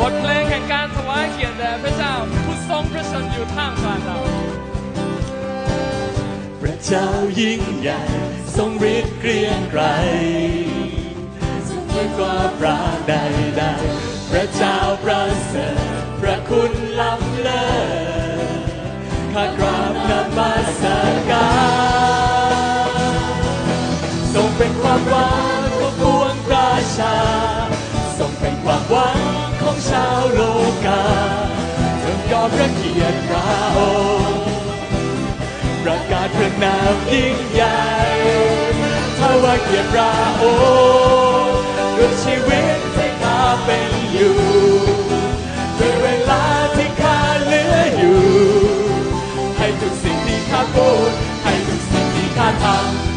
บทเพลงแห่งการถวายเกียรติแด่พระเจ้าผู้ทรงประชนอยู่ท่ามกลางเรา พระเจ้ายิ่งใหญ่ทรงฤทธิ์เกรียงไกรทรงยิ่งกว่าปราณใดพระเจ้าประเสริฐพระคุณล้ำเลิศข้ากราบนมัสการทรงเป็นความหวังของปวงประชาทรงเป็นความหวัง ชาวโลกาทรงยอมพระเกียรติพระองค์ประกาศพระนามยิ่งใหญ่ถวายเกียรติพระองค์ด้วยชีวิตที่ข้าเป็นอยู่ด้วยเวลาที่ข้าเหลืออยู่ ให้ทุกสิ่งที่ข้าพูดให้ทุกสิ่งที่ข้าทำ